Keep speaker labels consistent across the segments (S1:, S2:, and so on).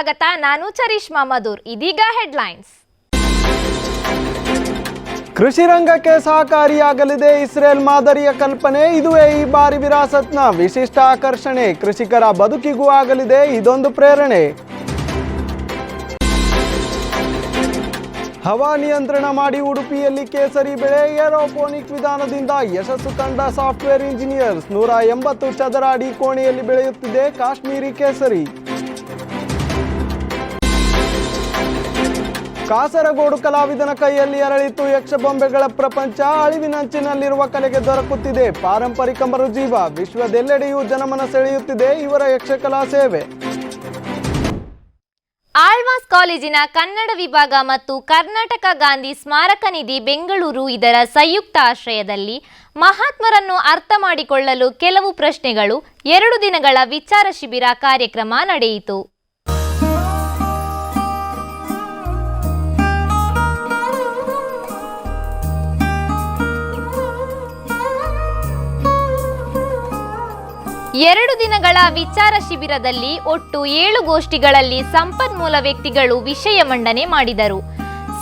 S1: ಸ್ವಾಗತ ನಾನು ಚರಿಷ್ಮಾ ಮಧುರ್. ಇದೀಗ ಹೆಡ್ಲೈನ್ಸ್.
S2: ಕೃಷಿ ರಂಗಕ್ಕೆ ಸಹಕಾರಿಯಾಗಲಿದೆ ಇಸ್ರೇಲ್ ಮಾದರಿಯ ಕಲ್ಪನೆ. ಇದುವೇ ಈ ಬಾರಿ ವಿರಾಸತ್ನ ವಿಶಿಷ್ಟ ಆಕರ್ಷಣೆ. ಕೃಷಿಕರ ಬದುಕಿಗೂ ಆಗಲಿದೆ ಇದೊಂದು ಪ್ರೇರಣೆ. ಹವಾ ನಿಯಂತ್ರಣ ಮಾಡಿ ಉಡುಪಿಯಲ್ಲಿ ಕೇಸರಿ ಬೆಳೆ. ಏರೋಪೋನಿಕ್ ವಿಧಾನದಿಂದ ಯಶಸ್ಸು ಕಂಡ ಸಾಫ್ಟ್ವೇರ್ ಇಂಜಿನಿಯರ್ಸ್ ನೂರ ಎಂಬತ್ತು ಚದರ ಅಡಿ ಕೋಣೆಯಲ್ಲಿ ಬೆಳೆಯುತ್ತಿದೆ ಕಾಶ್ಮೀರಿ ಕೇಸರಿ. ಕಾಸರಗೋಡು ಕಲಾವಿದನ ಕೈಯಲ್ಲಿ ಅರಳಿತು ಯಕ್ಷಬೊಂಬೆಗಳ ಪ್ರಪಂಚ. ಅಳಿವಿನಂಚಿನಲ್ಲಿರುವ ಕಲೆಗೆ ದೊರಕುತ್ತಿದೆ. ಪಾರಂಪರಿಕ ಮರುಜೀವ. ವಿಶ್ವದೆಲ್ಲೆಡೆಯೂ ಜನಮನ ಸೆಳೆಯುತ್ತಿದೆ ಇವರ ಯಕ್ಷಕಲಾ ಸೇವೆ.
S1: ಆಳ್ವಾಸ್ ಕಾಲೇಜಿನ ಕನ್ನಡ ವಿಭಾಗ ಮತ್ತು ಕರ್ನಾಟಕ ಗಾಂಧಿ ಸ್ಮಾರಕ ನಿಧಿ ಬೆಂಗಳೂರು ಇದರ ಸಂಯುಕ್ತ ಆಶ್ರಯದಲ್ಲಿ ಮಹಾತ್ಮರನ್ನು ಅರ್ಥ ಮಾಡಿಕೊಳ್ಳಲು ಕೆಲವು ಪ್ರಶ್ನೆಗಳು. ಎರಡು ದಿನಗಳ ವಿಚಾರ ಶಿಬಿರ ಕಾರ್ಯಕ್ರಮ ನಡೆಯಿತು. ಎರಡು ದಿನಗಳ ವಿಚಾರ ಶಿಬಿರದಲ್ಲಿ ಒಟ್ಟು ಏಳು ಗೋಷ್ಠಿಗಳಲ್ಲಿ ಸಂಪನ್ಮೂಲ ವ್ಯಕ್ತಿಗಳು ವಿಷಯ ಮಂಡನೆ ಮಾಡಿದರು.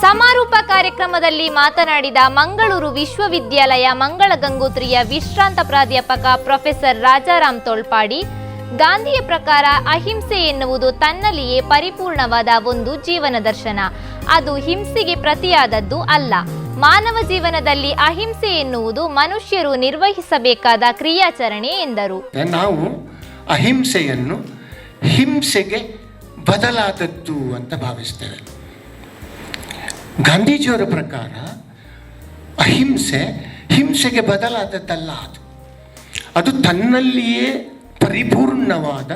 S1: ಸಮಾರೋಪ ಕಾರ್ಯಕ್ರಮದಲ್ಲಿ ಮಾತನಾಡಿದ ಮಂಗಳೂರು ವಿಶ್ವವಿದ್ಯಾಲಯ ಮಂಗಳ ಗಂಗೋತ್ರಿಯ ವಿಶ್ರಾಂತ ಪ್ರಾಧ್ಯಾಪಕ ಪ್ರೊಫೆಸರ್ ರಾಜಾರಾಮ್ ತೋಳ್ಪಾಡಿ, ಗಾಂಧಿಯ ಪ್ರಕಾರ ಅಹಿಂಸೆ ಎನ್ನುವುದು ತನ್ನಲ್ಲಿಯೇ ಪರಿಪೂರ್ಣವಾದ ಒಂದು ಜೀವನ ದರ್ಶನ. ಅದು ಹಿಂಸೆಗೆ ಪ್ರತಿಯಾದದ್ದು ಅಲ್ಲ. ಮಾನವ ಜೀವನದಲ್ಲಿ ಅಹಿಂಸೆ ಎನ್ನುವುದು ಮನುಷ್ಯರು ನಿರ್ವಹಿಸಬೇಕಾದ ಕ್ರಿಯಾಚರಣೆ ಎಂದರು.
S3: ನಾವು ಅಹಿಂಸೆಯನ್ನು ಹಿಂಸೆಗೆ ಬದಲಾದದ್ದು ಅಂತ ಭಾವಿಸ್ತೇವೆ. ಗಾಂಧೀಜಿಯವರ ಪ್ರಕಾರ ಅಹಿಂಸೆ ಹಿಂಸೆಗೆ ಬದಲಾದದ್ದಲ್ಲ ಅದು. ಅದು ತನ್ನಲ್ಲಿಯೇ ಪರಿಪೂರ್ಣವಾದ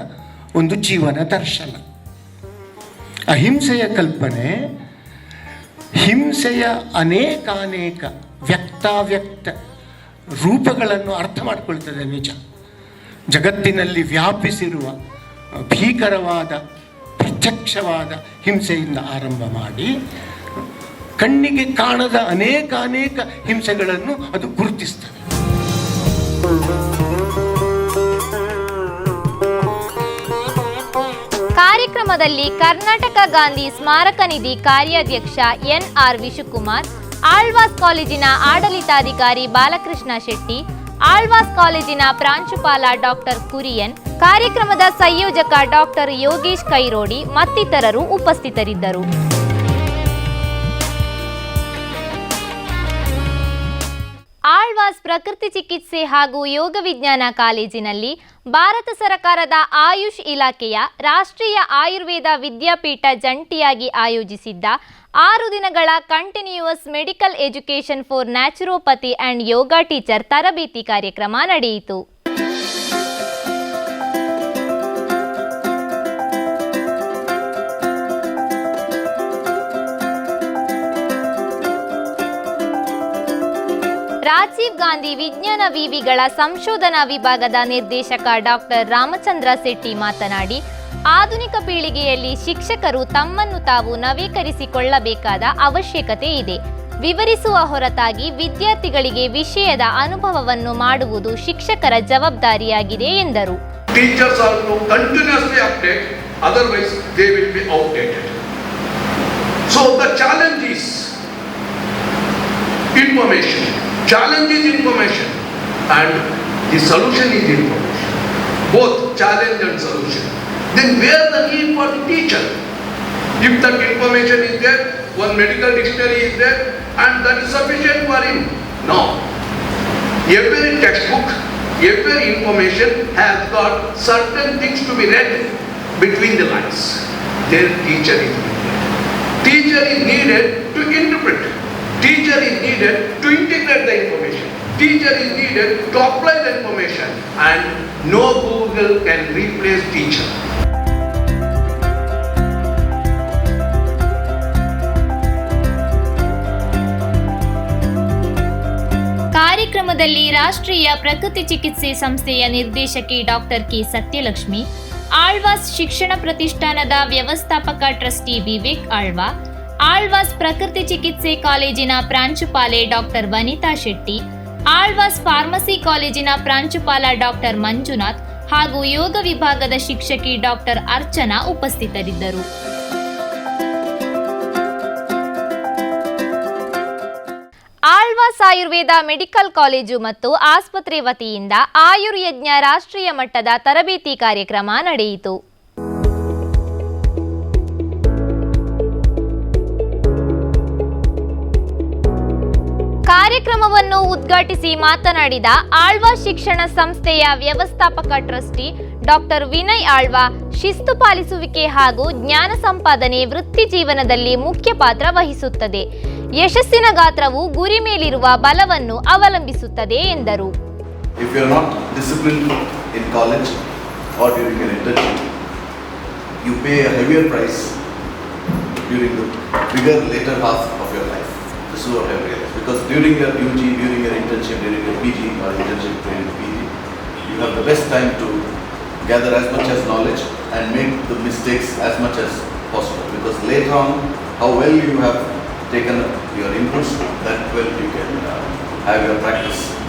S3: ಒಂದು ಜೀವನ ದರ್ಶನ. ಅಹಿಂಸೆಯ ಕಲ್ಪನೆ ಹಿಂಸೆಯ ಅನೇಕಾನೇಕ ವ್ಯಕ್ತಾವ್ಯಕ್ತ ರೂಪಗಳನ್ನು ಅರ್ಥ ಮಾಡಿಕೊಳ್ತದೆ ನಿಜ. ಜಗತ್ತಿನಲ್ಲಿ ವ್ಯಾಪಿಸಿರುವ ಭೀಕರವಾದ, ಪ್ರತ್ಯಕ್ಷವಾದ ಹಿಂಸೆಯಿಂದ ಆರಂಭ ಮಾಡಿ, ಕಣ್ಣಿಗೆ ಕಾಣದ ಅನೇಕ ಅನೇಕ ಹಿಂಸೆಗಳನ್ನು ಅದು ಗುರುತಿಸ್ತದೆ.
S1: ಕಾರ್ಯಕ್ರಮದಲ್ಲಿ ಕರ್ನಾಟಕ ಗಾಂಧಿ ಸ್ಮಾರಕ ನಿಧಿ ಕಾರ್ಯಾಧ್ಯಕ್ಷ ಎನ್ ಆರ್ ವಿಶುಕುಮಾರ್, ಆಳ್ವಾಸ್ ಕಾಲೇಜಿನ ಆಡಳಿತಾಧಿಕಾರಿ ಬಾಲಕೃಷ್ಣ ಶೆಟ್ಟಿ, ಆಳ್ವಾಸ್ ಕಾಲೇಜಿನ ಪ್ರಾಂಶುಪಾಲ ಡಾಕ್ಟರ್ ಕುರಿಯನ್, ಕಾರ್ಯಕ್ರಮದ ಸಂಯೋಜಕ ಡಾಕ್ಟರ್ ಯೋಗೇಶ್ ಕೈರೋಡಿ ಮತ್ತಿತರರು ಉಪಸ್ಥಿತರಿದ್ದರು. ಆಳ್ವಾಸ್ ಪ್ರಕೃತಿ ಚಿಕಿತ್ಸೆ ಹಾಗೂ ಯೋಗ ವಿಜ್ಞಾನ ಕಾಲೇಜಿನಲ್ಲಿ ಭಾರತ ಸರ್ಕಾರದ ಆಯುಷ್ ಇಲಾಖೆಯ ರಾಷ್ಟ್ರೀಯ ಆಯುರ್ವೇದ ವಿದ್ಯಾಪೀಠ ಜಂಟಿಯಾಗಿ ಆಯೋಜಿಸಿದ್ದ ಆರು ದಿನಗಳ continuous medical education for naturopathy and yoga teacher ತರಬೇತಿ ಕಾರ್ಯಕ್ರಮ ನಡೆಯಿತು. ರಾಜೀವ್ ಗಾಂಧಿ ವಿಜ್ಞಾನ ವಿವಿಗಳ ಸಂಶೋಧನಾ ವಿಭಾಗದ ನಿರ್ದೇಶಕ ಡಾಕ್ಟರ್ ರಾಮಚಂದ್ರ ಶೆಟ್ಟಿ ಮಾತನಾಡಿ, ಆಧುನಿಕ ಪೀಳಿಗೆಯಲ್ಲಿ ಶಿಕ್ಷಕರು ತಮ್ಮನ್ನು ತಾವು ನವೀಕರಿಸಿಕೊಳ್ಳಬೇಕಾದ ಅವಶ್ಯಕತೆ ಇದೆ ವಿವರಿಸುವ ಹೊರತಾಗಿ ವಿದ್ಯಾರ್ಥಿಗಳಿಗೆ ವಿಷಯದ ಅನುಭವವನ್ನು ಮಾಡುವುದು ಶಿಕ್ಷಕರ ಜವಾಬ್ದಾರಿಯಾಗಿದೆ ಎಂದರು.
S4: So, the challenge is information. Challenge is information and the solution is information. Both challenge and solution. Then where the need for the teacher? If that information is there, one medical dictionary is there and that is sufficient for him. No. Every textbook, every information has got certain things to be read between the lines. Then teacher is needed. Teacher is needed to interpret. Teacher is needed to integrate the information. Teacher is needed to apply the information. And no Google can replace teacher.
S1: ಕಾರ್ಯಕ್ರಮದಲ್ಲಿ ರಾಷ್ಟ್ರೀಯ ಪ್ರಕೃತಿ ಚಿಕಿತ್ಸೆ ಸಂಸ್ಥೆಯ ನಿರ್ದೇಶಕಿ doctor K ಸತ್ಯಲಕ್ಷ್ಮಿ Alva's ಶಿಕ್ಷಣ ಪ್ರತಿಷ್ಠಾನದ ವ್ಯವಸ್ಥಾಪಕ trustee Vivek Alva Alva's ಪ್ರಕೃತಿ ಚಿಕಿತ್ಸೆ ಕಾಲೇಜಿನ ಪ್ರಾಂಶುಪಾಲೆ ಡಾಕ್ಟರ್ ವನಿತಾ ಶೆಟ್ಟಿ, ಆಳ್ವಾಸ್ ಫಾರ್ಮಸಿ ಕಾಲೇಜಿನ ಪ್ರಾಂಶುಪಾಲ ಡಾಕ್ಟರ್ ಮಂಜುನಾಥ್ ಹಾಗೂ ಯೋಗ ವಿಭಾಗದ ಶಿಕ್ಷಕಿ ಡಾಕ್ಟರ್ ಅರ್ಚನಾ ಉಪಸ್ಥಿತರಿದ್ದರು. ಆಳ್ವಾಸ್ ಆಯುರ್ವೇದ ಮೆಡಿಕಲ್ ಕಾಲೇಜು ಮತ್ತು ಆಸ್ಪತ್ರೆ ವತಿಯಿಂದ ಆಯುರ್ಯಜ್ಞ ರಾಷ್ಟ್ರೀಯ ಮಟ್ಟದ ತರಬೇತಿ ಕಾರ್ಯಕ್ರಮ ನಡೆಯಿತು. ಕಾರ್ಯಕ್ರಮವನ್ನು ಉದ್ಘಾಟಿಸಿ ಮಾತನಾಡಿದ ಆಳ್ವಾ ಶಿಕ್ಷಣ ಸಂಸ್ಥೆಯ ವ್ಯವಸ್ಥಾಪಕ ಟ್ರಸ್ಟಿ ಡಾಕ್ಟರ್ ವಿನಯ್ ಆಳ್ವಾ ಶಿಸ್ತು ಪಾಲಿಸುವಿಕೆ ಹಾಗೂ ಜ್ಞಾನ ಸಂಪಾದನೆ ವೃತ್ತಿ ಜೀವನದಲ್ಲಿ ಮುಖ್ಯ ಪಾತ್ರ ವಹಿಸುತ್ತದೆ ಯಶಸ್ಸಿನ ಗಾತ್ರವು ಗುರಿ ಮೇಲಿರುವ ಬಲವನ್ನು ಅವಲಂಬಿಸುತ್ತದೆ ಎಂದರು.
S5: This is what I realized. Because during your UG, during your internship, during your PG or internship during PG, you have the best time to gather as much as knowledge and make the mistakes as much as possible. Because later on, how well you have taken your inputs, that well you can uh, have your practice.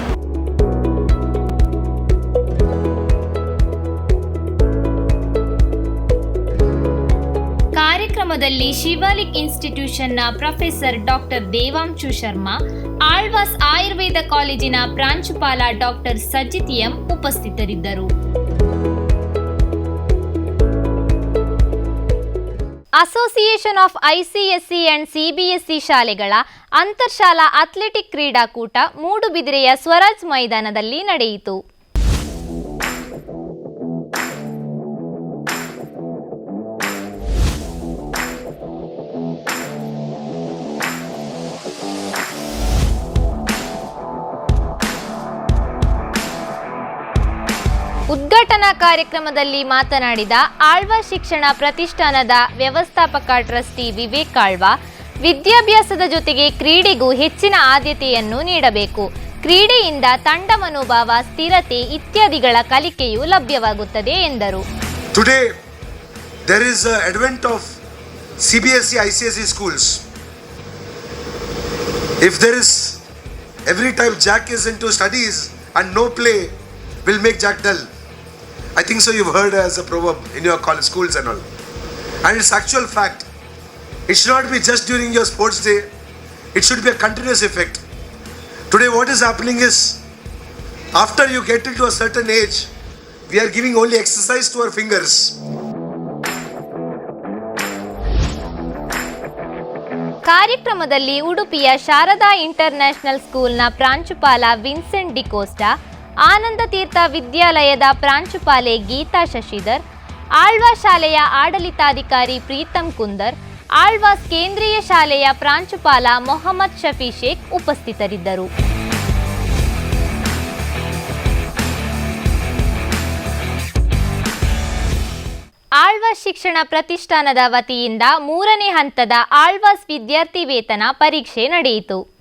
S1: ಕಾರ್ಯಕ್ರಮದಲ್ಲಿ ಶಿವಾಲಿಕ್ ಇನ್ಸ್ಟಿಟ್ಯೂಷನ್ನ professor doctor Devanshu Sharma, Alva's Ayurveda ಕಾಲೇಜಿನ ಪ್ರಾಂಶುಪಾಲ doctor Sajith M ಉಪಸ್ಥಿತರಿದ್ದರು. Association of ICSE and CBSE ಶಾಲೆಗಳ ಅಂತರ್ಶಾಲಾ athletic ಕ್ರೀಡಾಕೂಟ ಮೂಡುಬಿದಿರೆಯ ಸ್ವರಾಜ್ ಮೈದಾನದಲ್ಲಿ ನಡೆಯಿತು. ಉದ್ಘಾಟನಾ ಕಾರ್ಯಕ್ರಮದಲ್ಲಿ ಮಾತನಾಡಿದ ಆಳ್ವಾ ಶಿಕ್ಷಣ ಪ್ರತಿಷ್ಠಾನದ ವ್ಯವಸ್ಥಾಪಕ ಟ್ರಸ್ಟಿ ವಿವೇಕ್ ಆಳ್ವ ವಿದ್ಯಾಭ್ಯಾಸದ ಜೊತೆಗೆ ಕ್ರೀಡೆಗೂ ಹೆಚ್ಚಿನ ಆದ್ಯತೆಯನ್ನು ನೀಡಬೇಕು. ಕ್ರೀಡೆಯಿಂದ ತಂಡ ಮನೋಭಾವ ಸ್ಥಿರತೆ ಇತ್ಯಾದಿಗಳ ಕಲಿಕೆಯು ಲಭ್ಯವಾಗುತ್ತದೆ ಎಂದರು.
S6: Today, there is an advent of CBSE, schools if is every every Jack Jack is into studies and no play will make Jack dull. I think so. You've heard as a proverb in your college schools and all, and it's actual fact. It should not be just during your sports day. It should be a continuous effect. Today, what is happening is after you get into a certain age, we are giving only exercise to our fingers.
S1: ಕಾರ್ಯಕ್ರಮದಲ್ಲಿ ಉಡುಪಿಯ Sharada international ಸ್ಕೂಲ್ನ ಪ್ರಾಂಶುಪಾಲ Vincent D'Costa ಆನಂದ ತೀರ್ಥ ವಿದ್ಯಾಲಯದ ಪ್ರಾಂಶುಪಾಲೆ ಗೀತಾ ಶಶಿಧರ್, ಆಳ್ವಾ ಶಾಲೆಯ ಆಡಳಿತಾಧಿಕಾರಿ ಪ್ರೀತಂ ಕುಂದರ್ ಆಳ್ವಾಸ್ ಕೇಂದ್ರೀಯ ಶಾಲೆಯ ಪ್ರಾಂಶುಪಾಲ ಮೊಹಮ್ಮದ್ ಶಫಿ ಶೇಖ್ ಉಪಸ್ಥಿತರಿದ್ದರು. ಆಳ್ವಾಸ್ ಶಿಕ್ಷಣ ಪ್ರತಿಷ್ಠಾನದ ವತಿಯಿಂದ ಮೂರನೇ ಹಂತದ ಆಳ್ವಾಸ್ ವಿದ್ಯಾರ್ಥಿ ವೇತನ ಪರೀಕ್ಷೆ ನಡೆಯಿತು.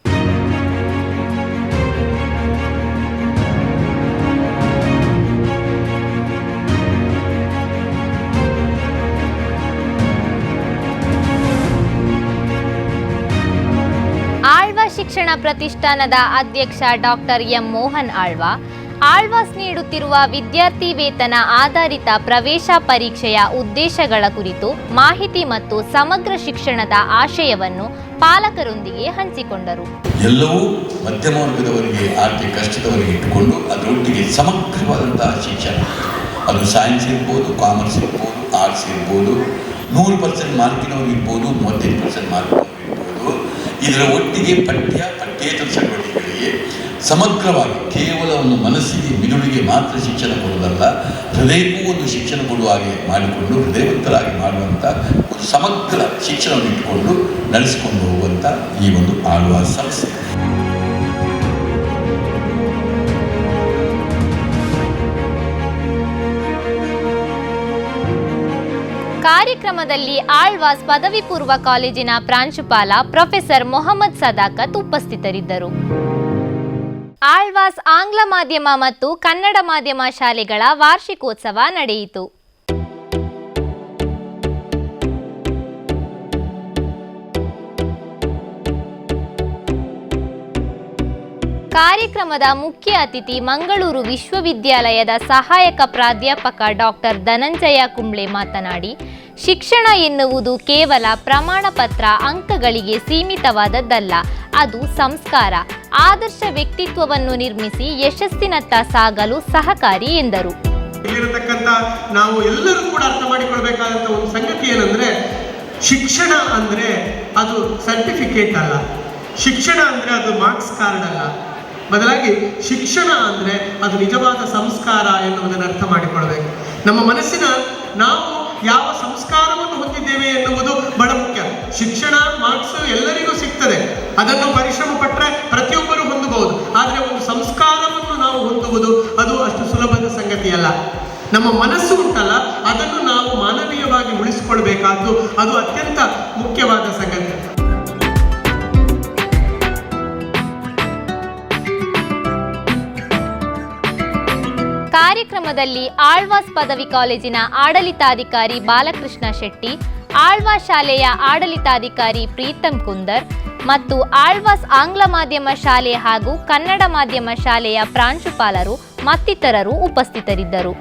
S1: ಪ್ರತಿಷ್ಠಾನದ ಅಧ್ಯಕ್ಷ ಡಾಕ್ಟರ್ ಎಂ ಮೋಹನ್ ಆಳ್ವಾ, ಆಳ್ವಾಸ್ ನೀಡುತ್ತಿರುವ ವಿದ್ಯಾರ್ಥಿ ವೇತನ ಆಧಾರಿತ ಪ್ರವೇಶ ಪರೀಕ್ಷೆಯ ಉದ್ದೇಶಗಳ ಕುರಿತು ಮಾಹಿತಿ ಮತ್ತು ಸಮಗ್ರ ಶಿಕ್ಷಣದ ಆಶಯವನ್ನು ಪಾಲಕರೊಂದಿಗೆ ಹಂಚಿಕೊಂಡರು.
S7: ಎಲ್ಲವೂ ಮಧ್ಯಮ ವರ್ಗದವರಿಗೆ ಆರ್ಥಿಕ ಕಷ್ಟದವರಿಗೆ ಇಟ್ಟುಕೊಂಡು ಅದರೊಟ್ಟಿಗೆ ಸಮಗ್ರವಾದಂತಹ ಶಿಕ್ಷಣ. ಅದು ಸೈನ್ಸ್ ಇರ್ಬೋದು ಕಾಮರ್ಸ್ ಇರ್ಬೋದು ಆರ್ಟ್ಸ್ ಇರ್ಬೋದು, ನೂರು ಪರ್ಸೆಂಟ್ ಮಾರ್ಕಿನವರು ಇರ್ಬೋದು, ಮೂವತ್ತೈದು ಪರ್ಸೆಂಟ್ ಇರ್ಬೋದು ಇದರ ಒಟ್ಟಿಗೆ ಪಠ್ಯ, ಪಠ್ಯೇತರ ಚಟುವಟಿಕೆಗಳಿಗೆ ಸಮಗ್ರವಾಗಿ ಕೇವಲ ಒಂದು ಮನಸ್ಸಿಗೆ ಮಿದುಳಿಗೆ ಮಾತ್ರ ಶಿಕ್ಷಣ ಕೊಡುವುದಲ್ಲ, ಹೃದಯಕ್ಕೂ ಒಂದು ಶಿಕ್ಷಣ ಕೊಡುವ ಹಾಗೆ ಮಾಡಿಕೊಂಡು ಹೃದಯವಂತರಾಗಿ ಮಾಡುವಂಥ ಒಂದು ಸಮಗ್ರ ಶಿಕ್ಷಣವನ್ನು ಇಟ್ಟುಕೊಂಡು ನಡೆಸಿಕೊಂಡು ಹೋಗುವಂಥ ಈ ಒಂದು ಆಳುವ ಸಂಸ್ಥೆ
S1: ಕಾರ್ಯಕ್ರಮದಲ್ಲಿ ಆಳ್ವಾಸ್ ಪದವಿ ಪೂರ್ವ ಕಾಲೇಜಿನ ಪ್ರಾಂಶುಪಾಲ ಪ್ರೊಫೆಸರ್ ಮೊಹಮ್ಮದ್ ಸದಾಕತ್ ಉಪಸ್ಥಿತರಿದ್ದರು. ಆಳ್ವಾಸ್ ಆಂಗ್ಲ ಮಾಧ್ಯಮ ಮತ್ತು ಕನ್ನಡ ಮಾಧ್ಯಮ ಶಾಲೆಗಳ ವಾರ್ಷಿಕೋತ್ಸವ ನಡೆಯಿತು. ಕಾರ್ಯಕ್ರಮದ ಮುಖ್ಯ ಅತಿಥಿ ಮಂಗಳೂರು ವಿಶ್ವವಿದ್ಯಾಲಯದ ಸಹಾಯಕ ಪ್ರಾಧ್ಯಾಪಕ ಡಾಕ್ಟರ್ ಧನಂಜಯ ಕುಂಬ್ಳೆ ಮಾತನಾಡಿ, ಶಿಕ್ಷಣ ಎನ್ನುವುದು ಕೇವಲ ಪ್ರಮಾಣ ಪತ್ರ ಅಂಕಗಳಿಗೆ ಸೀಮಿತವಾದದ್ದಲ್ಲ, ಅದು ಸಂಸ್ಕಾರ, ಆದರ್ಶ ವ್ಯಕ್ತಿತ್ವವನ್ನು ನಿರ್ಮಿಸಿ ಯಶಸ್ಸಿನತ್ತ ಸಾಗಲು ಸಹಕಾರಿ ಎಂದರು.
S8: ನಾವು ಎಲ್ಲರೂ ಕೂಡ ಅರ್ಥ ಮಾಡಿಕೊಳ್ಬೇಕಾದಂಥ ಒಂದು ಸಂಗತಿ ಏನಂದ್ರೆ, ಶಿಕ್ಷಣ ಅಂದ್ರೆ ಅದು ಸರ್ಟಿಫಿಕೇಟ್ ಅಲ್ಲ. ಶಿಕ್ಷಣ ಅಂದ್ರೆ ಅದು ಮಾರ್ಕ್ಸ್ ಕಾರ್ಡ್ ಅಲ್ಲ. ಬದಲಾಗಿ ಶಿಕ್ಷಣ ಅಂದ್ರೆ ಅದು ನಿಜವಾದ ಸಂಸ್ಕಾರ ಎನ್ನುವುದನ್ನು ಅರ್ಥ ಮಾಡಿಕೊಳ್ಬೇಕು. ನಮ್ಮ ಮನಸ್ಸಿನ ನಾವು ಯಾವ ಸಂಸ್ಕಾರವನ್ನು ಹೊಂದಿದ್ದೇವೆ ಎನ್ನುವುದು ಬಹಳ ಮುಖ್ಯ. ಶಿಕ್ಷಣ ಮಾರ್ಕ್ಸ್ ಎಲ್ಲರಿಗೂ ಸಿಗ್ತದೆ. ಅದನ್ನು ಪರಿಶ್ರಮ ಪಟ್ಟರೆ ಪ್ರತಿಯೊಬ್ಬರು ಹೊಂದಬಹುದು. ಆದರೆ ಒಂದು ಸಂಸ್ಕಾರವನ್ನು ನಾವು ಹೊಂದುವುದು ಅದು ಅಷ್ಟು ಸುಲಭದ ಸಂಗತಿಯಲ್ಲ ನಮ್ಮ ಮನಸ್ಸು ಉಂಟಲ್ಲ, ಅದನ್ನು ನಾವು ಮಾನವೀಯವಾಗಿ ಉಳಿಸಿಕೊಳ್ಬೇಕಾದ್ದು ಅದು ಅತ್ಯಂತ ಮುಖ್ಯವಾದ ಸಂಗತಿ.
S1: ಕಾರ್ಯಕ್ರಮದಲ್ಲಿ ಆಳ್ವಾಸ್ ಪದವಿ ಕಾಲೇಜಿನ ಆಡಳಿತಾಧಿಕಾರಿ ಬಾಲಕೃಷ್ಣ ಶೆಟ್ಟಿ ಆಳ್ವಾಸ್ ಶಾಲೆಯ ಆಡಳಿತಾಧಿಕಾರಿ ಪ್ರೀತಂ ಕುಂದರ್ ಮತ್ತು ಆಳ್ವಾಸ್ ಆಂಗ್ಲ ಮಾಧ್ಯಮ ಶಾಲೆ ಹಾಗೂ ಕನ್ನಡ ಮಾಧ್ಯಮ ಶಾಲೆಯ ಪ್ರಾಂಶುಪಾಲರು ಮತ್ತಿತರರು ಉಪಸ್ಥಿತರಿದ್ದರು.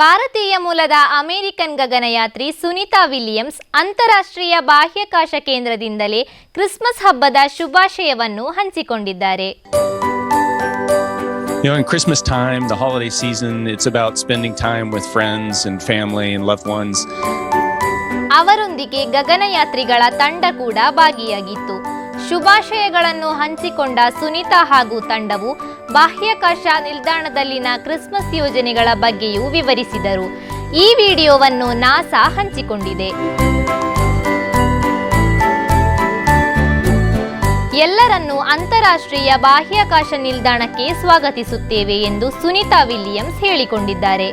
S1: ಭಾರತೀಯ ಮೂಲದ ಅಮೆರಿಕನ್ ಗಗನಯಾತ್ರಿ ಸುನೀತಾ ವಿಲಿಯಮ್ಸ್ ಅಂತಾರಾಷ್ಟ್ರೀಯ ಬಾಹ್ಯಾಕಾಶ ಕೇಂದ್ರದಿಂದಲೇ ಕ್ರಿಸ್ಮಸ್ ಹಬ್ಬದ ಶುಭಾಶಯವನ್ನು ಹಂಚಿಕೊಂಡಿದ್ದಾರೆ
S9: You know, in Christmas time, the holiday season, it's about spending time with friends and family and loved ones.
S1: ಅವರೊಂದಿಗೆ ಗಗನಯಾತ್ರಿಗಳ ತಂಡ ಕೂಡ ಭಾಗಿಯಾಗಿತ್ತು ಶುಭಾಶಯಗಳನ್ನು ಹಂಚಿಕೊಂಡ ಸುನೀತಾ ಹಾಗೂ ತಂಡವು ಬಾಹ್ಯಾಕಾಶ ನಿಲ್ದಾಣದಲ್ಲಿನ ಕ್ರಿಸ್ಮಸ್ ಯೋಜನೆಗಳ ಬಗ್ಗೆಯೂ ವಿವರಿಸಿದರು. ಈ ವಿಡಿಯೋವನ್ನು ನಾಸಾ ಹಂಚಿಕೊಂಡಿದೆ. ಎಲ್ಲರನ್ನೂ ಅಂತಾರಾಷ್ಟ್ರೀಯ ಬಾಹ್ಯಾಕಾಶ ನಿಲ್ದಾಣಕ್ಕೆ ಸ್ವಾಗತಿಸುತ್ತೇವೆ ಎಂದು ಸುನೀತಾ ವಿಲಿಯಮ್ಸ್ ಹೇಳಿಕೊಂಡಿದ್ದಾರೆ.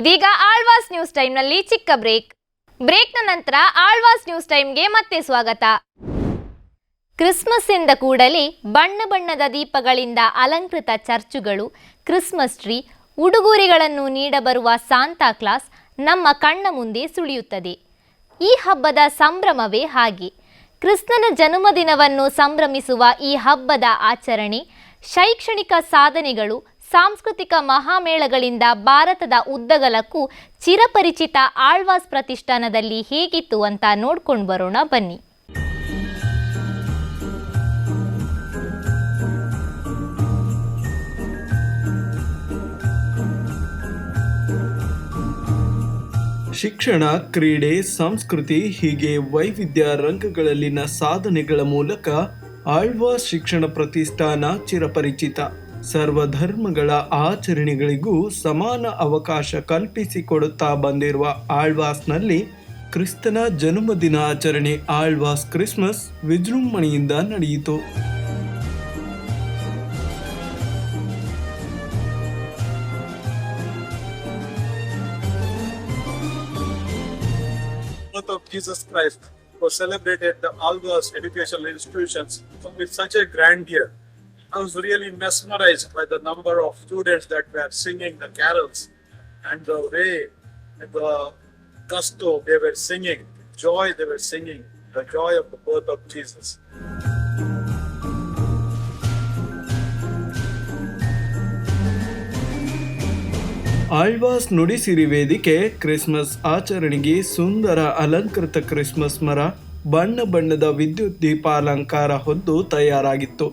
S1: ಇದೀಗ ಆಳ್ವಾಸ್ ನ್ಯೂಸ್ ಟೈಮ್ನಲ್ಲಿ ಚಿಕ್ಕ ಬ್ರೇಕ್. ಬ್ರೇಕ್ನ ನಂತರ ಆಳ್ವಾಸ್ ನ್ಯೂಸ್ ಟೈಮ್ಗೆ ಮತ್ತೆ ಸ್ವಾಗತ. ಕ್ರಿಸ್ಮಸ್ ಎಂದ ಕೂಡಲೇ ಬಣ್ಣ ಬಣ್ಣದ ದೀಪಗಳಿಂದ ಅಲಂಕೃತ ಚರ್ಚುಗಳು, ಕ್ರಿಸ್ಮಸ್ ಟ್ರೀ, ಉಡುಗೊರೆಗಳನ್ನು ನೀಡಬರುವ ಸಾಂತಾ ಕ್ಲಾಸ್ ನಮ್ಮ ಕಣ್ಣ ಮುಂದೆ ಸುಳಿಯುತ್ತದೆ. ಈ ಹಬ್ಬದ ಸಂಭ್ರಮವೇ ಹಾಗೆ. ಕೃಷ್ಣನ ಜನ್ಮದಿನವನ್ನು ಸಂಭ್ರಮಿಸುವ ಈ ಹಬ್ಬದ ಆಚರಣೆ, ಶೈಕ್ಷಣಿಕ ಸಾಧನೆಗಳು ಸಾಂಸ್ಕೃತಿಕ ಮಹಾಮೇಳಗಳಿಂದ ಭಾರತದ ಉದ್ದಗಲಕ್ಕೂ ಚಿರಪರಿಚಿತ ಆಳ್ವಾಸ್ ಪ್ರತಿಷ್ಠಾನದಲ್ಲಿ ಹೇಗಿತ್ತು ಅಂತ ನೋಡ್ಕೊಂಡು ಬರೋಣ ಬನ್ನಿ.
S2: ಶಿಕ್ಷಣ, ಕ್ರೀಡೆ, ಸಂಸ್ಕೃತಿ ಹೀಗೆ ವೈವಿಧ್ಯ ರಂಗಗಳಲ್ಲಿನ ಸಾಧನೆಗಳ ಮೂಲಕ ಆಳ್ವಾಸ್ ಶಿಕ್ಷಣ ಪ್ರತಿಷ್ಠಾನ ಚಿರಪರಿಚಿತ. ಸರ್ವಧರ್ಮಗಳ ಆಚರಣೆಗಳಿಗೂ ಸಮಾನ ಅವಕಾಶ ಕಲ್ಪಿಸಿಕೊಡುತ್ತಾ ಬಂದಿರುವ ಆಳ್ವಾಸ್ನಲ್ಲಿ ಕ್ರಿಸ್ತನ ಜನ್ಮದಿನ ಆಚರಣೆ ಆಳ್ವಾಸ್ ಕ್ರಿಸ್ಮಸ್ ವಿಜೃಂಭಣೆಯಿಂದ ನಡೆಯಿತು
S10: of Jesus Christ was celebrated at the Algos educational institutions with such a grandeur. I was really mesmerized by the number of students that were singing the carols and the way the gusto they were singing, joy they were singing, the joy of the birth of Jesus.
S2: Alva's Nudisiri ವೇದಿಕೆ Christmas ಆಚರಣೆಗೆ ಸುಂದರ ಅಲಂಕೃತ Christmas ಮರ ಬಣ್ಣ ಬಣ್ಣದ ವಿದ್ಯುತ್ ದೀಪಾಲಂಕಾರ ಹೊದ್ದು ತಯಾರಾಗಿತ್ತು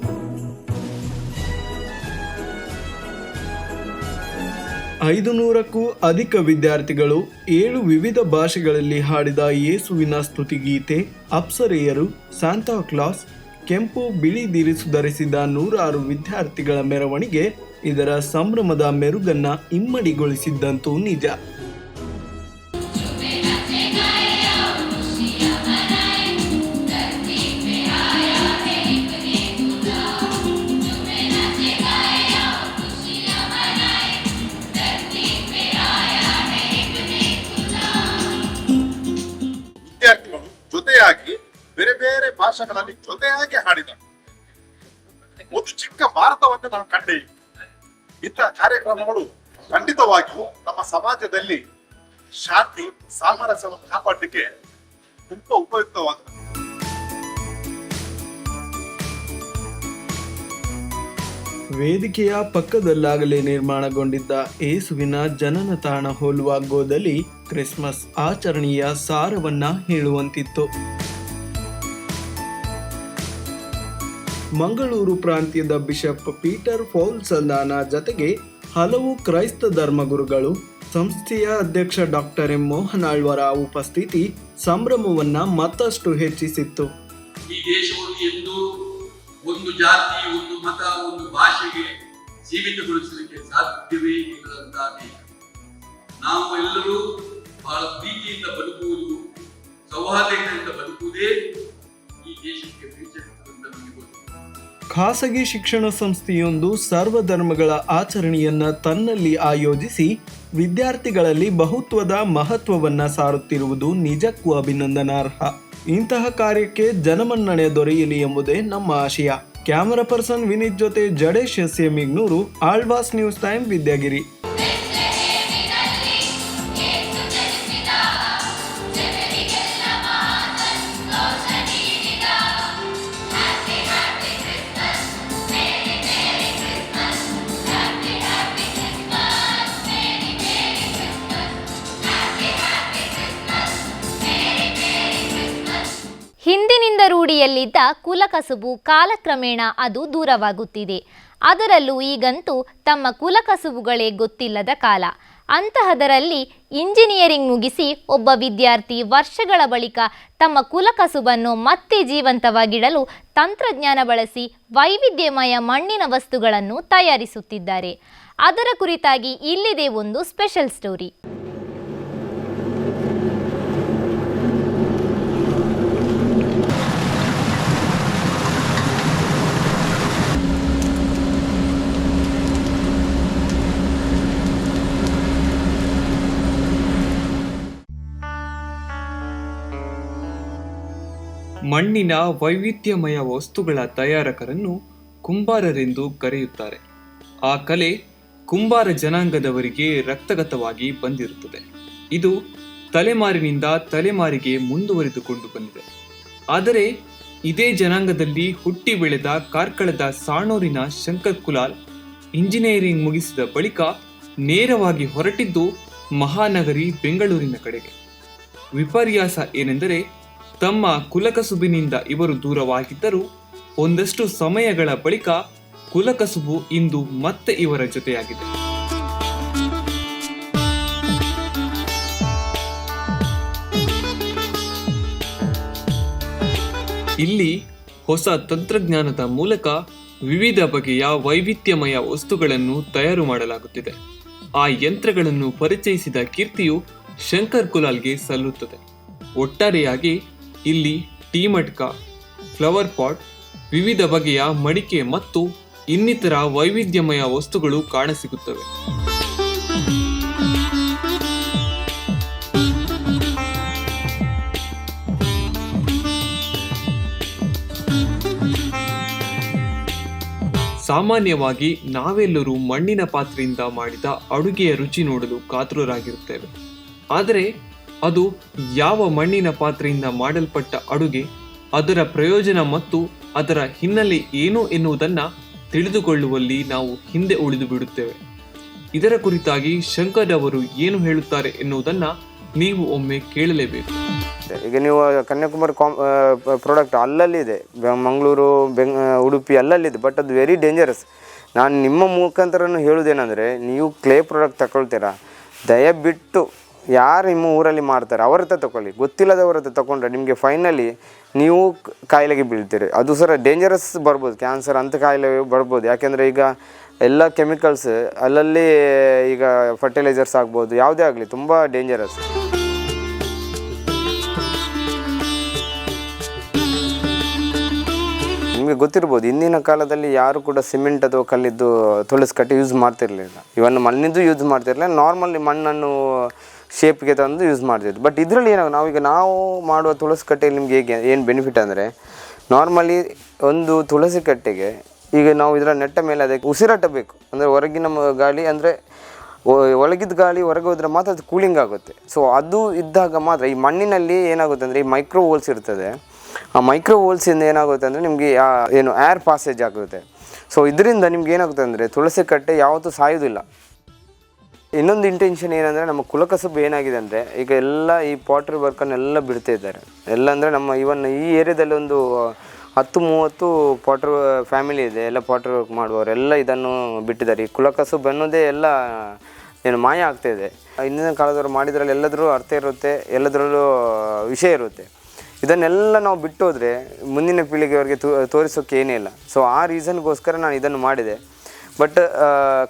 S2: ಐದು ನೂರಕ್ಕೂ ಅಧಿಕ ವಿದ್ಯಾರ್ಥಿಗಳು ಏಳು ವಿವಿಧ ಭಾಷೆಗಳಲ್ಲಿ ಹಾಡಿದ ಯೇಸುವಿನ ಸ್ತುತಿಗೀತೆ, ಅಪ್ಸರೆಯರು ಸಾಂತಾಕ್ಲಾಸ್ ಕೆಂಪು ಬಿಳಿ ದಿರಿಸು ಧರಿಸಿದ ನೂರಾರು ವಿದ್ಯಾರ್ಥಿಗಳ ಮೆರವಣಿಗೆ ಇದರ ಸಂಭ್ರಮದ ಮೆರುಗನ್ನ ಇಮ್ಮಡಿಗೊಳಿಸಿದ್ದಂತೂ ನಿಜ.
S11: ವಿದ್ಯಾರ್ಥಿಗಳು ಜೊತೆ ಭಾಷೆಗಳಲ್ಲಿ ಜೊತೆಯಾಗಿ ಹಾಡಿದರು
S10: ಒಂದು ಚಿಕ್ಕ ಭಾರತವನ್ನು ನಾವು ಕಂಡಿ. ಇಂತಹ ಕಾರ್ಯಕ್ರಮಗಳು ಖಂಡಿತವಾಗಿಯೂ ನಮ್ಮ ಸಮಾಜದಲ್ಲಿ ಶಾಂತಿ, ಸಾಮರಸ್ಯವನ್ನು ಕಾಪಾಡಲಿಕ್ಕೆ ತುಂಬಾ ಉಪಯುಕ್ತವಾಗ್ತದೆ
S2: ವೇದಿಕೆಯ ಪಕ್ಕದಲ್ಲಾಗಲೇ ನಿರ್ಮಾಣಗೊಂಡಿದ್ದ ಏಸುವಿನ ಜನನ ತಾಣ ಹೋಲುವ ಗೋದಲ್ಲಿ ಕ್ರಿಸ್ಮಸ್ ಆಚರಣೆಯ ಸಾರವನ್ನ ಹೇಳುವಂತಿತ್ತು. ಮಂಗಳೂರು ಪ್ರಾಂತ್ಯದ ಬಿಷಪ್ ಪೀಟರ್ ಫೌಲ್ ಸಂದಾನ ಜತೆಗೆ ಹಲವು ಕ್ರೈಸ್ತ ಧರ್ಮಗುರುಗಳು, ಸಂಸ್ಥೆಯ ಅಧ್ಯಕ್ಷ ಡಾಕ್ಟರ್ ಎಂ ಮೋಹನ್ ಆಳ್ವರ ಉಪಸ್ಥಿತಿ ಸಂಭ್ರಮವನ್ನ ಮತ್ತಷ್ಟು ಹೆಚ್ಚಿಸಿತ್ತು.
S7: ಈ ದೇಶವನ್ನು ಎಂದು ಒಂದು ಜಾತಿ, ಒಂದು ಮತ, ಒಂದು ಭಾಷೆಗೆ ಸೀಮಿತಗೊಳಿಸಲಿಕ್ಕೆ ಸಾಧ್ಯವೇ ಇಲ್ಲದಂತಹ ನಾವು ಎಲ್ಲರೂ ಬಹಳ ಪ್ರೀತಿಯಿಂದ ಬದುಕುವುದು, ಸೌಹಾರ್ದತೆಯಿಂದ ಬದುಕುವುದೇ ಈ ದೇಶಕ್ಕೆ
S2: ಖಾಸಗಿ ಶಿಕ್ಷಣ ಸಂಸ್ಥೆಯೊಂದು ಸರ್ವಧರ್ಮಗಳ ಆಚರಣೆಯನ್ನ ತನ್ನಲ್ಲಿ ಆಯೋಜಿಸಿ ವಿದ್ಯಾರ್ಥಿಗಳಲ್ಲಿ ಬಹುತ್ವದ ಮಹತ್ವವನ್ನ ಸಾರುತ್ತಿರುವುದು ನಿಜಕ್ಕೂ ಅಭಿನಂದನಾರ್ಹ. ಇಂತಹ ಕಾರ್ಯಕ್ಕೆ ಜನಮನ್ನಣೆ ದೊರೆಯಲಿ ಎಂಬುದೇ ನಮ್ಮ ಆಶಯ. ಕ್ಯಾಮರಾ ಪರ್ಸನ್ ವಿನೀತ್ ಜೊತೆ ಜಡೇಶ್ ಎಸ್ ಎಂ ಇಗ್ನೂರು ಆಳ್ವಾಸ್ ನ್ಯೂಸ್ ಟೈಮ್, ವಿದ್ಯಾಗಿರಿ.
S1: ರೂಢಿಯಲ್ಲಿದ್ದ ಕುಲಕಸುಬು ಕಾಲಕ್ರಮೇಣ ಅದು ದೂರವಾಗುತ್ತಿದೆ. ಅದರಲ್ಲೂ ಈಗಂತೂ ತಮ್ಮ ಕುಲಕಸುಬುಗಳೇ ಗೊತ್ತಿಲ್ಲದ ಕಾಲ. ಅಂತಹದರಲ್ಲಿ ಇಂಜಿನಿಯರಿಂಗ್ ಮುಗಿಸಿ ಒಬ್ಬ ವಿದ್ಯಾರ್ಥಿ ವರ್ಷಗಳ ಬಳಿಕ ತಮ್ಮ ಕುಲಕಸುಬನ್ನು ಮತ್ತೆ ಜೀವಂತವಾಗಿಡಲು ತಂತ್ರಜ್ಞಾನ ಬಳಸಿ ವೈವಿಧ್ಯಮಯ ಮಣ್ಣಿನ ವಸ್ತುಗಳನ್ನು ತಯಾರಿಸುತ್ತಿದ್ದಾರೆ. ಅದರ ಕುರಿತಾಗಿ ಇಲ್ಲಿದೆ ಒಂದು ಸ್ಪೆಷಲ್ ಸ್ಟೋರಿ.
S11: ಮಣ್ಣಿನ ವೈವಿಧ್ಯಮಯ ವಸ್ತುಗಳ ತಯಾರಕರನ್ನು ಕುಂಬಾರರೆಂದು ಕರೆಯುತ್ತಾರೆ. ಆ ಕಲೆ ಕುಂಬಾರ ಜನಾಂಗದವರಿಗೆ ರಕ್ತಗತವಾಗಿ ಬಂದಿರುತ್ತದೆ. ಇದು ತಲೆಮಾರಿನಿಂದ ತಲೆಮಾರಿಗೆ ಮುಂದುವರಿದುಕೊಂಡು ಬಂದಿದೆ. ಆದರೆ ಇದೇ ಜನಾಂಗದಲ್ಲಿ ಹುಟ್ಟಿ ಬೆಳೆದ ಕಾರ್ಕಳದ ಸಾಣೂರಿನ ಶಂಕರ್ ಕುಲಾಲ್ ಇಂಜಿನಿಯರಿಂಗ್ ಮುಗಿಸಿದ ಬಳಿಕ ನೇರವಾಗಿ ಹೊರಟಿದ್ದು ಮಹಾನಗರಿ ಬೆಂಗಳೂರಿನ ಕಡೆಗೆ. ವಿಪರ್ಯಾಸ ಏನೆಂದರೆ ತಮ್ಮ ಕುಲಕಸುಬಿನಿಂದ ಇವರು ದೂರವಾಗಿದ್ದರೂ ಒಂದಷ್ಟು ಸಮಯಗಳ ಬಳಿಕ ಕುಲಕಸುಬು ಇಂದು ಮತ್ತೆ ಇವರ ಜೊತೆಯಾಗಿದೆ. ಇಲ್ಲಿ ಹೊಸ ತಂತ್ರಜ್ಞಾನದ ಮೂಲಕ ವಿವಿಧ ಬಗೆಯ ವೈವಿಧ್ಯಮಯ ವಸ್ತುಗಳನ್ನು ತಯಾರು ಮಾಡಲಾಗುತ್ತಿದೆ. ಆ ಯಂತ್ರಗಳನ್ನು ಪರಿಚಯಿಸಿದ ಕೀರ್ತಿಯು ಶಂಕರ್ ಕುಲಾಲ್ಗೆ ಸಲ್ಲುತ್ತದೆ. ಒಟ್ಟಾರೆಯಾಗಿ ಇಲ್ಲಿ ಟೀ ಮಟ್ಕ, ಫ್ಲವರ್ ಪಾಟ್, ವಿವಿಧ ಬಗೆಯ ಮಡಿಕೆ ಮತ್ತು ಇನ್ನಿತರ ವೈವಿಧ್ಯಮಯ ವಸ್ತುಗಳು ಕಾಣಸಿಗುತ್ತವೆ. ಸಾಮಾನ್ಯವಾಗಿ ನಾವೆಲ್ಲರೂ ಮಣ್ಣಿನ ಪಾತ್ರೆಯಿಂದ ಮಾಡಿದ ಅಡುಗೆಯ ರುಚಿ ನೋಡಲು ಕಾತುರರಾಗಿರುತ್ತೇವೆ. ಆದರೆ ಅದು ಯಾವ ಮಣ್ಣಿನ ಪಾತ್ರೆಯಿಂದ ಮಾಡಲ್ಪಟ್ಟ ಅಡುಗೆ, ಅದರ ಪ್ರಯೋಜನ ಮತ್ತು ಅದರ ಹಿನ್ನೆಲೆ ಏನು ಎನ್ನುವುದನ್ನು ತಿಳಿದುಕೊಳ್ಳುವಲ್ಲಿ ನಾವು ಹಿಂದೆ ಉಳಿದು ಬಿಡುತ್ತೇವೆ. ಇದರ ಕುರಿತಾಗಿ ಶಂಕರ್ ಅವರು ಏನು ಹೇಳುತ್ತಾರೆ ಎನ್ನುವುದನ್ನು ನೀವು ಒಮ್ಮೆ ಕೇಳಲೇಬೇಕು.
S12: ಈಗ ನೀವು ಕನ್ಯಾಕುಮಾರಿ ಕಾಮ್ ಪ್ರಾಡಕ್ಟ್ ಅಲ್ಲಲ್ಲಿದೆ. ಮಂಗಳೂರು, ಬೆಂಗ್ ಉಡುಪಿ ಅಲ್ಲಲ್ಲಿದೆ. ಬಟ್ ಅದು ವೆರಿ ಡೇಂಜರಸ್ ನಾನು ನಿಮ್ಮ ಮುಖಾಂತರನು ಹೇಳುವುದೇನೆಂದರೆ ನೀವು ಕ್ಲೇ ಪ್ರಾಡಕ್ಟ್ ತಗೊಳ್ತೀರಾ ದಯವಿಟ್ಟು ಯಾರು ನಿಮ್ಮ ಊರಲ್ಲಿ ಮಾಡ್ತಾರೆ ಅವ್ರ ಹತ್ರ ತಗೊಳ್ಳಿ. ಗೊತ್ತಿಲ್ಲದವ್ರ ಹತ್ರ ತಗೊಂಡ್ರೆ ನಿಮಗೆ ಫೈನಲಿ ನೀವು ಕಾಯಿಲೆಗೆ ಬೀಳ್ತೀರಿ. ಅದು ಸರ ಡೇಂಜರಸ್ ಬರ್ಬೋದು ಕ್ಯಾನ್ಸರ್ ಅಂಥ ಕಾಯಿಲೆ ಬರ್ಬೋದು. ಯಾಕೆಂದರೆ ಈಗ ಎಲ್ಲ ಕೆಮಿಕಲ್ಸ್ ಅಲ್ಲಲ್ಲಿ ಈಗ ಫರ್ಟಿಲೈಸರ್ಸ್ ಆಗ್ಬೋದು, ಯಾವುದೇ ಆಗಲಿ ತುಂಬ ಡೇಂಜರಸ್ ನಿಮಗೆ ಗೊತ್ತಿರ್ಬೋದು ಇಂದಿನ ಕಾಲದಲ್ಲಿ ಯಾರು ಕೂಡ ಸಿಮೆಂಟ್ ಅಥವಾ ಕಲ್ಲಿದ್ದು ತುಳಸಿ ಕಟ್ಟಿ ಯೂಸ್ ಮಾಡ್ತಿರ್ಲಿಲ್ಲ. ಇವನ್ನು ಮಣ್ಣಿದ್ದು ಯೂಸ್ ಮಾಡ್ತಿರಲಿಲ್ಲ ನಾರ್ಮಲಿ ಮಣ್ಣನ್ನು ಶೇಪ್ಗೆ ತಂದು ಯೂಸ್ ಮಾಡ್ತಿದ್ರು. ಬಟ್ ಇದರಲ್ಲಿ ಏನಾಗ, ನಾವೀಗ ನಾವು ಮಾಡುವ ತುಳಸಿ ಕಟ್ಟೆಯಲ್ಲಿ ನಿಮ್ಗೆ ಹೇಗೆ, ಏನು ಬೆನಿಫಿಟ್ ಅಂದರೆ ನಾರ್ಮಲಿ ಒಂದು ತುಳಸಿ ಕಟ್ಟೆಗೆ ಈಗ ನಾವು ಇದರ ನೆಟ್ಟ ಮೇಲೆ ಅದಕ್ಕೆ ಉಸಿರಾಟಬೇಕು. ಅಂದರೆ ಹೊರಗಿನ ಗಾಳಿ ಅಂದರೆ ಒಳಗಿದ ಗಾಳಿ ಹೊರಗೆ ಹೋದ್ರೆ ಮಾತ್ರ ಅದು ಕೂಲಿಂಗ್ ಆಗುತ್ತೆ. ಸೊ ಅದು ಇದ್ದಾಗ ಮಾತ್ರ ಈ ಮಣ್ಣಿನಲ್ಲಿ ಏನಾಗುತ್ತೆ ಅಂದರೆ ಈ ಮೈಕ್ರೋ ಹೋಲ್ಸ್ ಇರ್ತದೆ. ಆ ಮೈಕ್ರೋ ಹೋಲ್ಸಿಂದ ಏನಾಗುತ್ತೆ ಅಂದರೆ ನಿಮಗೆ ಏನು ಏರ್ ಪಾಸೇಜ್ ಆಗುತ್ತೆ. ಸೊ ಇದರಿಂದ ನಿಮ್ಗೆ ಏನಾಗುತ್ತೆ ಅಂದರೆ ತುಳಸಿ ಕಟ್ಟೆ ಯಾವತ್ತೂ ಸಾಯೋದಿಲ್ಲ. ಇನ್ನೊಂದು ಇಂಟೆನ್ಷನ್ ಏನಂದರೆ ನಮ್ಮ ಕುಲಕಸಬು ಏನಾಗಿದೆ ಅಂದರೆ, ಈಗ ಎಲ್ಲ ಈ ಪಾಟ್ರಿ ವರ್ಕನ್ನೆಲ್ಲ ಬಿಡ್ತಾ ಇದ್ದಾರೆ. ಎಲ್ಲ ಅಂದರೆ ನಮ್ಮ ಇವನ್ ಈ ಏರಿಯಾದಲ್ಲಿ ಒಂದು ಹತ್ತು, ಮೂವತ್ತು ಪಾಟ್ರ್ ಫ್ಯಾಮಿಲಿ ಇದೆ, ಎಲ್ಲ ಪಾಟ್ರ್ ವರ್ಕ್ ಮಾಡುವವರು, ಎಲ್ಲ ಇದನ್ನು ಬಿಟ್ಟಿದ್ದಾರೆ. ಈ ಕುಲಕಸಬು ಅನ್ನೋದೇ ಎಲ್ಲ ಏನು ಮಾಯ ಆಗ್ತಾ ಇದೆ. ಹಿಂದಿನ ಕಾಲದವರು ಮಾಡಿದ್ರಲ್ಲಿ ಎಲ್ಲದರೂ ಅರ್ಥ ಇರುತ್ತೆ, ಎಲ್ಲದರಲ್ಲೂ ವಿಷಯ ಇರುತ್ತೆ. ಇದನ್ನೆಲ್ಲ ನಾವು ಬಿಟ್ಟು ಮುಂದಿನ ಪೀಳಿಗೆಯವರಿಗೆ ತೋ ತೋರಿಸೋಕ್ಕೆ ಏನೇ ಇಲ್ಲ. ಸೊ ಆ ರೀಸನ್ಗೋಸ್ಕರ ನಾನು ಇದನ್ನು ಮಾಡಿದೆ. ಬಟ್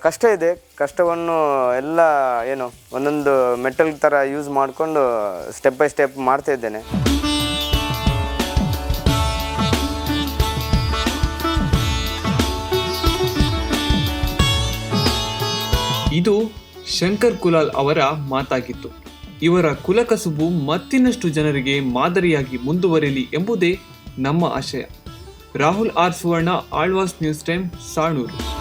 S12: ಕಷ್ಟ ಇದೆ. ಕಷ್ಟವನ್ನು ಎಲ್ಲ ಏನು ಒಂದೊಂದು ಮೆಟಲ್ ಥರ ಯೂಸ್ ಮಾಡಿಕೊಂಡು ಸ್ಟೆಪ್ ಬೈ ಸ್ಟೆಪ್ ಮಾಡ್ತಾ ಇದ್ದೇನೆ.
S11: ಇದು ಶಂಕರ್ ಕುಲಾಲ್ ಅವರ ಮಾತಾಗಿತ್ತು. ಇವರ ಕುಲಕಸುಬು ಮತ್ತಿನಷ್ಟು ಜನರಿಗೆ ಮಾದರಿಯಾಗಿ ಮುಂದುವರಿಯಲಿ ಎಂಬುದೇ ನಮ್ಮ ಆಶಯ. Rahul R Suvarna, Alva's news time, Sanur.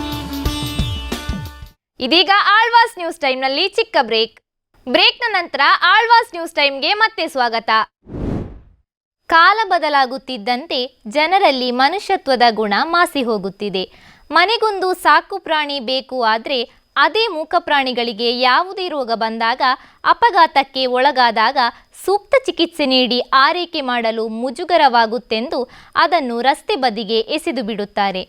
S1: ಇದೀಗ ಆಳ್ವಾಸ್ ನ್ಯೂಸ್ ಟೈಮ್ನಲ್ಲಿ ಚಿಕ್ಕ ಬ್ರೇಕ್. ಬ್ರೇಕ್ನ ನಂತರ ಆಳ್ವಾಸ್ ನ್ಯೂಸ್ ಟೈಮ್ಗೆ ಮತ್ತೆ ಸ್ವಾಗತ. ಕಾಲ ಬದಲಾಗುತ್ತಿದ್ದಂತೆ ಜನರಲ್ಲಿ ಮನುಷ್ಯತ್ವದ ಗುಣ ಮಾಸಿ ಹೋಗುತ್ತಿದೆ. ಮನೆಗೊಂದು ಸಾಕು ಪ್ರಾಣಿ ಬೇಕು ಆದರೆ ಅದೇ ಮೂಕ ಪ್ರಾಣಿಗಳಿಗೆ ಯಾವುದೇ ರೋಗ ಬಂದಾಗ, ಅಪಘಾತಕ್ಕೆ ಒಳಗಾದಾಗ ಸೂಕ್ತ ಚಿಕಿತ್ಸೆ ನೀಡಿ ಆರೈಕೆ ಮಾಡಲು ಮುಜುಗರವಾಗುತ್ತೆಂದು ಅದನ್ನು ರಸ್ತೆ ಬದಿಗೆ ಎಸೆದು ಬಿಡುತ್ತಾರೆ.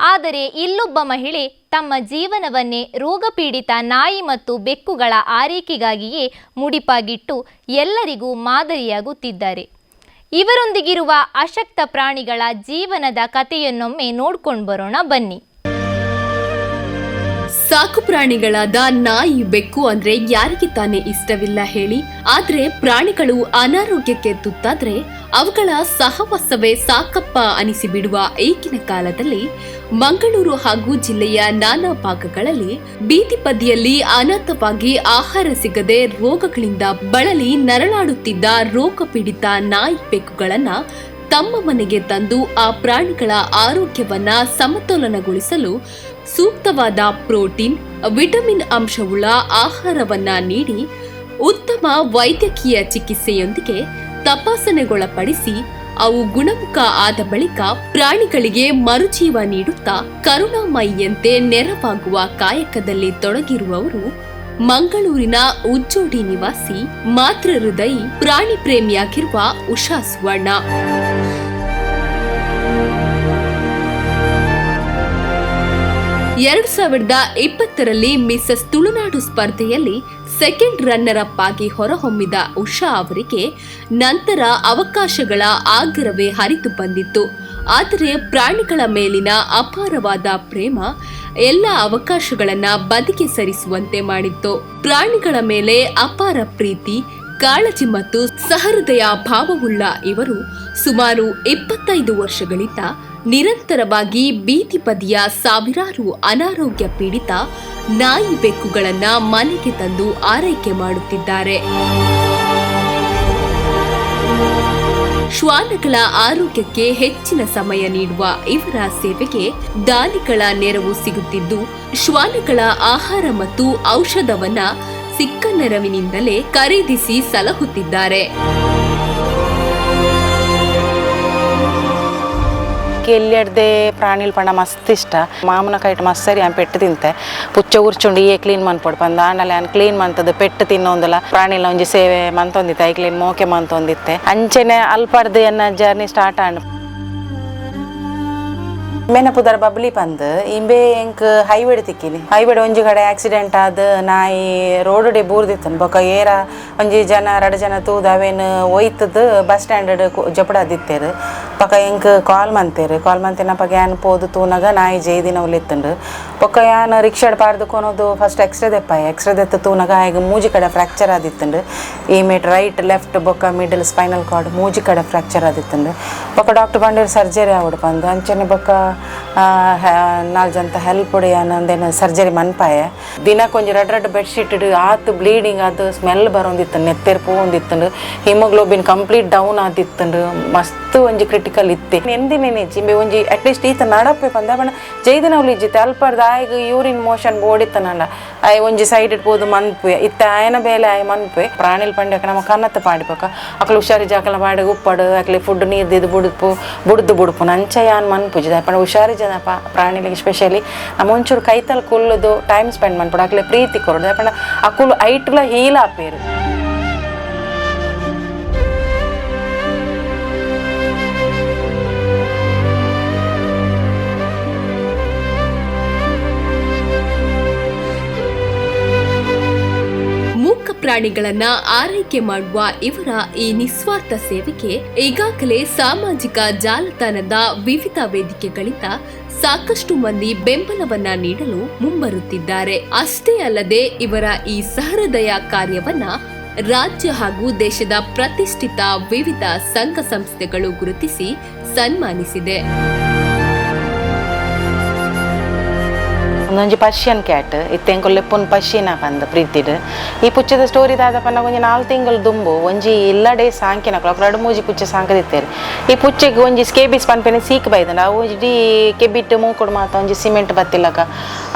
S1: ಆದರೆ ಇಲ್ಲೊಬ್ಬ ಮಹಿಳೆ ತಮ್ಮ ಜೀವನವನ್ನೇ ರೋಗಪೀಡಿತ ನಾಯಿ ಮತ್ತು ಬೆಕ್ಕುಗಳ ಆರೈಕೆಗಾಗಿಯೇ ಮುಡಿಪಾಗಿಟ್ಟು ಎಲ್ಲರಿಗೂ ಮಾದರಿಯಾಗುತ್ತಿದ್ದಾರೆ. ಇವರೊಂದಿಗಿರುವ ಅಶಕ್ತ ಪ್ರಾಣಿಗಳ ಜೀವನದ ಕಥೆಯನ್ನೊಮ್ಮೆ ನೋಡ್ಕೊಂಡು ಬರೋಣ ಬನ್ನಿ.
S13: ಸಾಕು ಪ್ರಾಣಿಗಳಾದ ನಾಯಿ, ಬೆಕ್ಕು ಅಂದ್ರೆ ಯಾರಿಗೆ ತಾನೇ ಇಷ್ಟವಿಲ್ಲ ಹೇಳಿ. ಆದ್ರೆ ಪ್ರಾಣಿಗಳು ಅನಾರೋಗ್ಯಕ್ಕೆ ತುತ್ತಾದ್ರೆ ಅವುಗಳ ಸಹವಾಸವೇ ಸಾಕಪ್ಪ ಅನಿಸಿಬಿಡುವ ಈಗಿನ ಕಾಲದಲ್ಲಿ ಮಂಗಳೂರು ಹಾಗೂ ಜಿಲ್ಲೆಯ ನಾನಾ ಭಾಗಗಳಲ್ಲಿ ಬೀದಿ ಬದಿಯಲ್ಲಿ ಅನಾಥವಾಗಿ ಆಹಾರ ಸಿಗದೆ ರೋಗಗಳಿಂದ ಬಳಲಿ ನರಳಾಡುತ್ತಿದ್ದ ರೋಗ ಪೀಡಿತ ನಾಯಿ ಬೆಕ್ಕುಗಳನ್ನ ತಮ್ಮ ಮನೆಗೆ ತಂದು ಆ ಪ್ರಾಣಿಗಳ ಆರೋಗ್ಯವನ್ನ ಸಮತೋಲನಗೊಳಿಸಲು ಸೂಕ್ತವಾದ ಪ್ರೋಟೀನ್, ವಿಟಮಿನ್ ಅಂಶವುಳ್ಳ ಆಹಾರವನ್ನ ನೀಡಿ ಉತ್ತಮ ವೈದ್ಯಕೀಯ ಚಿಕಿತ್ಸೆಯೊಂದಿಗೆ ತಪಾಸಣೆಗೊಳಪಡಿಸಿ ಅವು ಗುಣಮುಖ ಆದ ಬಳಿಕ ಪ್ರಾಣಿಗಳಿಗೆ ಮರುಜೀವ ನೀಡುತ್ತಾ ಕರುಣಾಮಯಿಯಂತೆ ನೆರವಾಗುವ ಕಾಯಕದಲ್ಲಿ ತೊಡಗಿರುವವರು ಮಂಗಳೂರಿನ ಉಜ್ಜೋಡಿ ನಿವಾಸಿ ಮಾತೃ ಹೃದಯಿ ಪ್ರಾಣಿ ಪ್ರೇಮಿಯಾಗಿರುವ ಉಷಾ ಸುವರ್ಣ. ಎರಡು ಸಾವಿರದ ಇಪ್ಪತ್ತರಲ್ಲಿ ಮಿಸಸ್ ತುಳುನಾಡು ಸ್ಪರ್ಧೆಯಲ್ಲಿ ಸೆಕೆಂಡ್ ರನ್ನರ್ ಅಪ್ ಆಗಿ ಹೊರಹೊಮ್ಮಿದ ಉಷಾ ಅವರಿಗೆ ನಂತರ ಅವಕಾಶಗಳ ಆಗ್ರವೇ ಹರಿದು ಬಂದಿತ್ತು. ಆದರೆ ಪ್ರಾಣಿಗಳ ಮೇಲಿನ ಅಪಾರವಾದ ಪ್ರೇಮ ಎಲ್ಲ ಅವಕಾಶಗಳನ್ನ ಬದುಕಿ ಸರಿಸುವಂತೆ ಮಾಡಿತ್ತು. ಪ್ರಾಣಿಗಳ ಮೇಲೆ ಅಪಾರ ಪ್ರೀತಿ, ಕಾಳಜಿ ಮತ್ತು ಸಹೃದಯ ಭಾವವುಳ್ಳ ಇವರು ಸುಮಾರು ಇಪ್ಪತ್ತೈದು ವರ್ಷಗಳಿಂದ ನಿರಂತರವಾಗಿ ಬೀದಿಪದಿಯ ಸಾವಿರಾರು ಅನಾರೋಗ್ಯ ಪೀಡಿತ ನಾಯಿ ಬೆಕ್ಕುಗಳನ್ನ ಮನೆಗೆ ತಂದು ಆರೈಕೆ ಮಾಡುತ್ತಿದ್ದಾರೆ. ಶ್ವಾನಗಳ ಆರೋಗ್ಯಕ್ಕೆ ಹೆಚ್ಚಿನ ಸಮಯ ನೀಡುವ ಇವರ ಸೇವೆಗೆ ದಾನಿಗಳ ನೆರವು ಸಿಗುತ್ತಿದ್ದು, ಶ್ವಾನಗಳ ಆಹಾರ ಮತ್ತು ಔಷಧವನ್ನ ಸಿಕ್ಕ ನೆರವಿನಿಂದಲೇ ಖರೀದಿಸಿ ಸಲಹುತ್ತಿದ್ದಾರೆ.
S14: ಎಲ್ಲೆಡ್ದೆ ಪ್ರಾಣಿಲ್ ಪಂಡ ಮಸ್ತ್ ಇಷ್ಟ. ಮಾಮನ ಕೈಟ್ ಮಸ್ತ್ ಸರಿ, ಆನ್ ಪೆಟ್ಟು ತಿಂತೆ. ಪುಚ್ಚ ಉರ್ಚುಂಡು ಏ ಕ್ಲೀನ್ ಮನ್ಪೊಡು ಪಂದ ಆಂಡಲೆ ಆನ್ ಕ್ಲೀನ್ ಮಂತದ್ದು ಪೆಟ್ಟು ತಿನ್ನೋಂದಲ್ಲ ಪ್ರಾಣಿಲ ಒಂಜಿ ಸೇವೆ ಮಂತೊಂದಿತ್ತೆ ಐ ಕ್ಲೀನ್ ಮೋಕೆ ಮಂತೊಂದಿತ್ತೆ. ಅಂಚೆನೆ ಅಲ್ಪಡ್ದು ಎನ್ನ ಜರ್ನಿ ಸ್ಟಾರ್ಟ್ ಆಂಡ್. ಮೇನ ಪುದರ ಬಬ್ಲಿ ಪಂದ್ ಇಂಬೆ ಎಂಕ್ ಹೈವೇಡ್ ತಿಕ್ಕಿನಿ ಹೈವೇಡ್ ಒಂಜಿ ಕಡೆ ಆಕ್ಸಿಡೆಂಟ್ ಆದ್ ನಾಯಿ ರೋಡ್ ಡೆ ಬೂರ್ದಿತ್ತನ್ ಬೊಕ ಏರ ಒಂಜಿ ಜನ ರಡ್ ಜನ ತೂದ ಅವೇನ್ ಒಯ್ತದ್ ಬಸ್ ಸ್ಟ್ಯಾಂಡ್ ಜಪಡ ದಿತ್ತೇರು ಪಕ್ಕ ಎಂಕ್ ಕಾಲ್ ಮಂತೇರು ಕಾಲ್ ಮಂತಿನ ಪಕ್ಕ ಯಾನ್ ಪೋದು ತೂನಗ ನಾಯಿ ಜೈದಿನ ಉಲಿತ್ತಂಡು ಬೊಕ ಯಾನ್ ರಿಕ್ಷಾಡ್ ಪಾರ್ದು ಕೊನೋದು ಫಸ್ಟ್ ಎಕ್ಸ್ರೇ ದೆಪ್ಪಾಯ ಎಕ್ಸ್ರೇ ದೆತ್ತ ತೂನಗ ಆಯ್ಗ ಮೂಜಿ ಕಡೆ ಫ್ರಾಕ್ಚರ್ ಈ ಮೇಟ್ ರೈಟ್ ಲೆಫ್ಟ್ ಬೊಕ್ಕ ಮಿಡಲ್ ಸ್ಪೈನಲ್ ಕಾರ್ಡ್ ಮೂಜಿ ಕಡೆ ಫ್ರ್ಯಾಕ್ಚರ್ ಆದಿತ್ತಂಡು ಬೊಕ ಡಾಕ್ಟರ್ ಬಂದಿರು ಸರ್ಜರಿ ಆವಡ್ ಬಂದು ಅಂಚನೆ ಬೊಕ್ಕ ನಾಲ್ಕು ಜನ ಹೆಲ್ಪ್ ಏನಂದೇನು ಸರ್ಜರಿ ಮನ್ಪಾಯೆ. ದಿನ ಕೊಂಚ ರೆಡ್ ರೆಡ್ ಬೆಡ್ಶೀಟ್ ಆತು ಬ್ಲೀಡಿಂಗ್ ಅದು ಸ್ಮೆಲ್ ಬರೋಂದಿತ್ತು, ನೆತ್ತೆರ್ ಪೋಂದಿತ್ತಂಡು ಹಿಮೋಗ್ಲೋಬಿನ್ ಕಂಪ್ಲೀಟ್ ಡೌನ್ ಆದಿತ್ತು ಮಸ್ತ್ ಒಂಜಿ ಕ್ರಿಟಿಕಲ್ ಇತ್ತೆ. ಎಂದಿನೇನೆ ಜಿಂಬೆ ಒಂಜಿ ಅಟ್ಲೀಸ್ಟ್ ಈತ ನಡಪೆ ಪಂದ ಬಣ್ಣ ಜೈದಿನ ಅವ್ಲು ಇಜ್ಜಿತ್ತೆ ಅಲ್ಪರ್ದ ಆಯ್ಗ ಯೂರಿನ್ ಮೋಷನ್ ಓಡಿತ್ತನಲ್ಲ ಆಯ್, ಒಂಜಿ ಸೈಡ್ ಇಟ್ಬೋದು ಮನ್ಪೆ ಇತ್ತ ಆಯನ ಬೇಲೆ ಆಯ್ ಮನ್ಪೆ ಪ್ರಾಣಿಲ್ ಪಂಡ್ಯಕ ನಮ್ಮ ಕನ್ನತ್ತ ಪಾಡಿಪಕ ಅಕ್ಲು ಹುಷಾರಿ ಜಾಕಲ ಮಾಡಿ ಉಪ್ಪಡು, ಅಕ್ಲಿ ಫುಡ್ ನೀರು ದಿದ್ದು ಬುಡುಪು ಬುಡ್ದು ಬುಡುಪು ನಂಚ ಯಾನ್ ಮನ್ಪುಜಿದ ಅಪ್ಪಣ ಹುಷಾರಿ ಜನ ಪಾ ಪ್ರಾಣಿಲಿಗೆ ಸ್ಪೆಷಲಿ ನಮ್ಮ ಒಂಚೂರು ಕೈತಲ್ ಕುಲ್ಲುದು ಟೈಮ್ ಸ್ಪೆಂಡ್ ಮಾಡ್ಬೋದು. ಅಕ್ಲೆ ಪ್ರೀತಿ ಕೊರೋದು ಅಪ್ಪಣ ಅಕ್ಕುಲು ಐಟ್ಲ ಹೀಲ ಆಪೇರು
S13: ಪ್ರಾಣಿಗಳನ್ನ ಆರೈಕೆ ಮಾಡುವ ಇವರ ಈ ನಿಸ್ವಾರ್ಥ ಸೇವೆಗೆ ಈಗಾಗಲೇ ಸಾಮಾಜಿಕ ಜಾಲತಾಣದ ವಿವಿಧ ವೇದಿಕೆಗಳಿಂದ ಸಾಕಷ್ಟು ಮಂದಿ ಬೆಂಬಲವನ್ನ ನೀಡಲು ಮುಂಬರುತ್ತಿದ್ದಾರೆ. ಅಷ್ಟೇ ಅಲ್ಲದೆ ಇವರ ಈ ಸಹೃದಯ ಕಾರ್ಯವನ್ನ ರಾಜ್ಯ ಹಾಗೂ ದೇಶದ ಪ್ರತಿಷ್ಠಿತ ವಿವಿಧ ಸಂಘ ಸಂಸ್ಥೆಗಳು ಗುರುತಿಸಿ ಸನ್ಮಾನಿಸಿದೆ.
S14: ಒಂದೊಂಜಿ ಪರ್ಷಿಯನ್ ಕ್ಯಾಟ್ ಇತ್ತೆಂಕು ಲೆಪ್ಪೊನ್ ಪರ್ಷಿನ ಪಂದ ಪ್ರೀತಿಡ್ ಈ ಪುಚ್ಚದ ಸ್ಟೋರಿ ದಾದ ಪಂಡ ಒಂಜಿ ನಾಲ್ ತಿಂಗಳು ದುಂಬು. ಒಂಜಿ ಇಲ್ಲಡೆ ಸಾಂಕಿನ ಕ್ಲಾಕ್ ಮೂಜಿ ಪುಚ್ಚ ಸಾಂಕದಿತ್ತೇರಿ. ಈ ಪುಚ್ಚೆಗೆ ಒಂಜಿ ಸ್ಕೇಬಿಸ್ ಪನ್ಪೆನೆ ಸೀಕ್ ಬೈದಂಡ ಅವು ಇಡೀ ಕೆಬಿಟ್ ಮೂಕುಡು ಮಾತ ಒಂಜಿ ಸಿಮೆಂಟ್ ಬತ್ತಿಲ್ಲಕ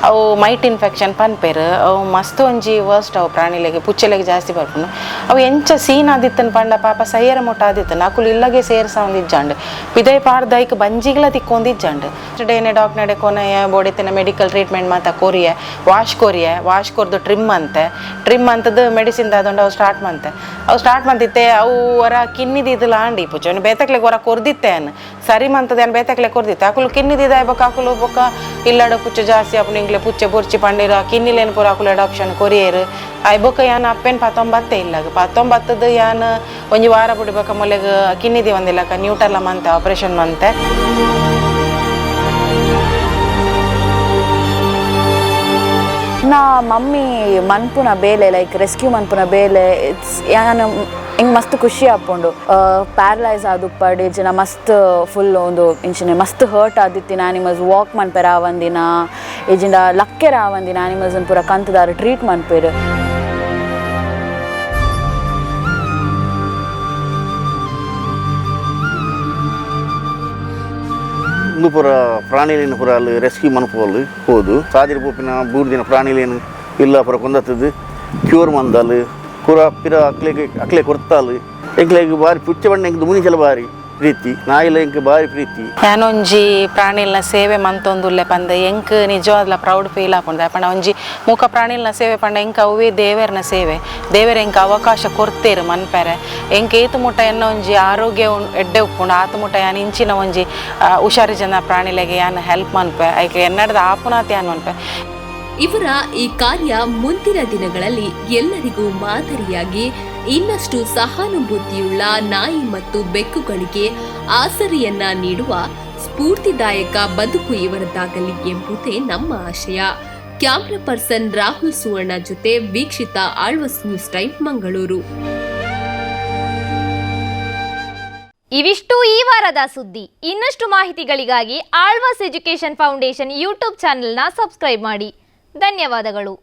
S14: ಅವು ಮೈಟ್ ಇನ್ಫೆಕ್ಷನ್ ಪನ್ಪೆರ್ ಅವು ಮಸ್ತ್ ಒಂಜಿ ವರ್ಸ್ಟ್ ಅವು ಪ್ರಾಣಿಲೆಗೆ, ಪುಚ್ಚೆಲೆಗೆ ಜಾಸ್ತಿ ಬರ್ಪುಂಡು ಅವು ಎಂಚ ಸೀನ್ ಆದಿತ್ತನ್ ಪಂಡ ಪಾಪ ಸೈಯರ ಮುಟ್ಟ ಆದಿತ್ತನ್ ಅಕುಲು ಇಲ್ಲಗೆ ಸೇರ್ಸ ಒಂದಿಜ್ಜಂಡು ಪಿದೈ ಪಾಡ್ದೈಕ್ ಬಂಜಿಗ್ಲ ತಿಕ್ಕೊಂದಿಜ್ಜಾಂಡ್. ಡೇನೆ ಡಾಕ್ನಡೆ ಕೊನೆಯ ಬೋಡಿತ್ತಿನ ಮೆಡಿಕಲ್ ಟ್ರೀಟ್ಮೆಂಟ್ ಮಾತ ಕೊರಿಯೆ, ವಾಶ್ ಕೊರಿಯೆ, ವಾಶ್ ಕೊರ್ದು ಟ್ರಿಮ್ ಅಂತೆ. ಟ್ರಿಮ್ ಅಂತದ್ದು ಮೆಡಿಸಿನ್ ತಗೊಂಡು ಅವು ಸ್ಟಾರ್ಟ್ ಮಂತೆ. ಅವು ಸ್ಟಾರ್ಟ್ ಮಂತಿತ್ತೆ, ಅವು ಹೊರ ಕಿನ್ನಿದಿದ್ದಲ್ಲ ಆಂಡಿ ಪುಚ್ಚ ಬೇತಕ್ಲೆ ಹೊರ ಕೊರ್ದಿತ್ತೆ ಅನ್. ಸರಿ ಮಂತದ ಏನು ಬೇತಕ್ಲೆ ಕೊರ್ದಿತ್ತೆ. ಅಕುಲು ಕಿನ್ನಿದಿದ ಬೊಕ್ಕ ಅಕುಲು ಬೊಕ್ಕ ಇಲ್ಲಡ ಪುಚ್ಚ ಜಾಸ್ತಿ ಅಪ್ಪ ನಿಂಗ್ಲೆ ಪುಚ್ಚೆ ಬುರ್ಚಿ ಪಂಡಿರ, ಕಿನ್ನಿಲೇನು ಪೂರ ಅಕುಲು ಅಡಾಪ್ಷನ್ ಕೊರಿಯರ್. ಐ ಬೊಕ್ಕ ಯಾನ್ ಅಪ್ಪೇನು ಪತ್ತೊಂಬತ್ತೆ ಇಲ್ಲ ಪತ್ತೊಂಬತ್ತದ ಯಾನ್ ಒಂಜಿ ವಾರ ಬಿಡ್ಬೇಕ ಮೊಲೆಗೆ ಕಿನ್ನಿದಿ ಒಂದಿಲ್ಲಕ ನ್ಯೂಟರ್ಲ ಮಂತೆ, ಆಪರೇಷನ್ ಮಂತೆ.
S15: ನಾ ಮಮ್ಮಿ ಮನ್ಪುನ ಬೇಲೆ ಲೈಕ್ ರೆಸ್ಕ್ಯೂ ಮನ್ಪುನ ಬೇಲೆ ಇಟ್ಸ್ ಯಾನು ಹಿಂಗೆ ಮಸ್ತ್ ಖುಷಿ ಆಪುಂಡು ಪ್ಯಾರಲೈಸ್ ಆದುಪ್ಪಡಿ ಜನ ಮಸ್ತ್ ಫುಲ್ ಒಂದು ಇಂಚಿನ ಮಸ್ತ್ ಹರ್ಟ್ ಆದಿತ್ತಿನ ಆನಿಮಲ್ಸ್ ವಾಕ್ ಮನ್ಪೆರ ಆವಂದಿನ ಇಜಿಂದ ಲಕ್ಕೆರ ಆವಂದಿನ ಆನಿಮಲ್ಸ್ ಪೂರ ಕಂತದಾರ ಟ್ರೀಟ್ ಮನ್ಪೇರು
S16: ಇಂದು ಪೂರ ಪ್ರಾಣಿಲೇನು ಪೂರ ಅಲ್ಲಿ ರೆಸ್ಕ್ಯೂ ಮನ್ಪೋಲ್ ಹೋದು. ಸಾದಿರ ಪೋಪಿನ ಬೂರ್ದಿನ ಪ್ರಾಣಿಲೇನು ಇಲ್ಲ ಪೂರ ಕೊಂದತ್ತದು ಕ್ಯೂರ್ ಮಂದಲ್, ಪೂರ ಪಿರ ಅಕ್ಲೆಗೆ ಅಕ್ಲೆ ಕೊರ್ತಾಲ್. ಎಂಕ್ಲೆಗೆ ಬಾರಿ ಪುಚ್ಚ ಬಣ್ಣ ಎಂಕ್ದು ಮುನಿಚಲ ಬಾರಿ ಪ್ರೀತಿ, ನಾಯಿಲ ಎಂಕ್ ಬಾರಿ ಪ್ರೀತಿ?
S14: ಯಾನೊಂಜಿ ಪ್ರಾಣಿಲ್ನ ಸೇವೆ ಮಂತೊಂದುಲ್ಲೆ ಪಂದ, ಎಂಕ್ ನಿಜವಾದ್ಲ ಪ್ರೌಡ್ ಫೀಲ್ ಆಪುಂಡು. ಪಂಡ ಒಂಜಿ ಮೂಕ ಪ್ರಾಣಿಲ್ನ ಸೇವೆ ಪಂಡ, ಎಂಕ ಅವೇ ದೇವೆರ್ನ ಸೇವೆ. ದೇವರ ಎಂಕ ಅವಕಾಶ ಕೊರ್ತೇರು ಮನ್ಪೆರೆ. ಎಂಕ್ ಏತು ಮುಟ್ಟ ಎನ್ನ ಒಂಜಿ ಆರೋಗ್ಯ ಎಡ್ಡೆ ಉಪ್ಪುಂಡು. ಆತು ಮುಟ್ಟ ಯಾನ್ ಇಂಚಿನ ಒಂಜಿ ಹುಷಾರಿ ಜನ ಪ್ರಾಣಿಲೆಗೆ ಯಾನ ಹೆಲ್ಪ್ ಮನ್ಪೆ. ಐಕೆ ಎನ್ನಡದ ಆಪುನಾತಿ ಯಾನ್ ಮನ್ಪೆ.
S13: ಇವರ ಈ ಕಾರ್ಯ ಮುಂದಿನ ದಿನಗಳಲ್ಲಿ ಎಲ್ಲರಿಗೂ ಮಾದರಿಯಾಗಿ ಇನ್ನಷ್ಟು ಸಹಾನುಭೂತಿಯುಳ್ಳ ನಾಯಿ ಮತ್ತು ಬೆಕ್ಕುಗಳಿಗೆ ಆಸರಿಯನ್ನ ನೀಡುವ ಸ್ಫೂರ್ತಿದಾಯಕ ಬದುಕು ಇವರದ್ದಾಗಲಿ ಎಂಬುದೇ ನಮ್ಮ ಆಶಯ. ಕ್ಯಾಮ್ರಾ ಪರ್ಸನ್ ರಾಹುಲ್ ಸುವರ್ಣ ಜೊತೆ ವೀಕ್ಷಿತ ಆಳ್ವಸ್ ನ್ಯೂಸ್ ಟೈಮ್ ಮಂಗಳೂರು.
S1: ಇವಿಷ್ಟು ಈ ವಾರದ ಸುದ್ದಿ. ಇನ್ನಷ್ಟು ಮಾಹಿತಿಗಳಿಗಾಗಿ ಆಳ್ವಾಸ್ ಎಜುಕೇಶನ್ ಫೌಂಡೇಶನ್ ಯೂಟ್ಯೂಬ್ ಚಾನೆಲ್ನ ಸಬ್ಸ್ಕ್ರೈಬ್ ಮಾಡಿ. ಧನ್ಯವಾದಗಳು.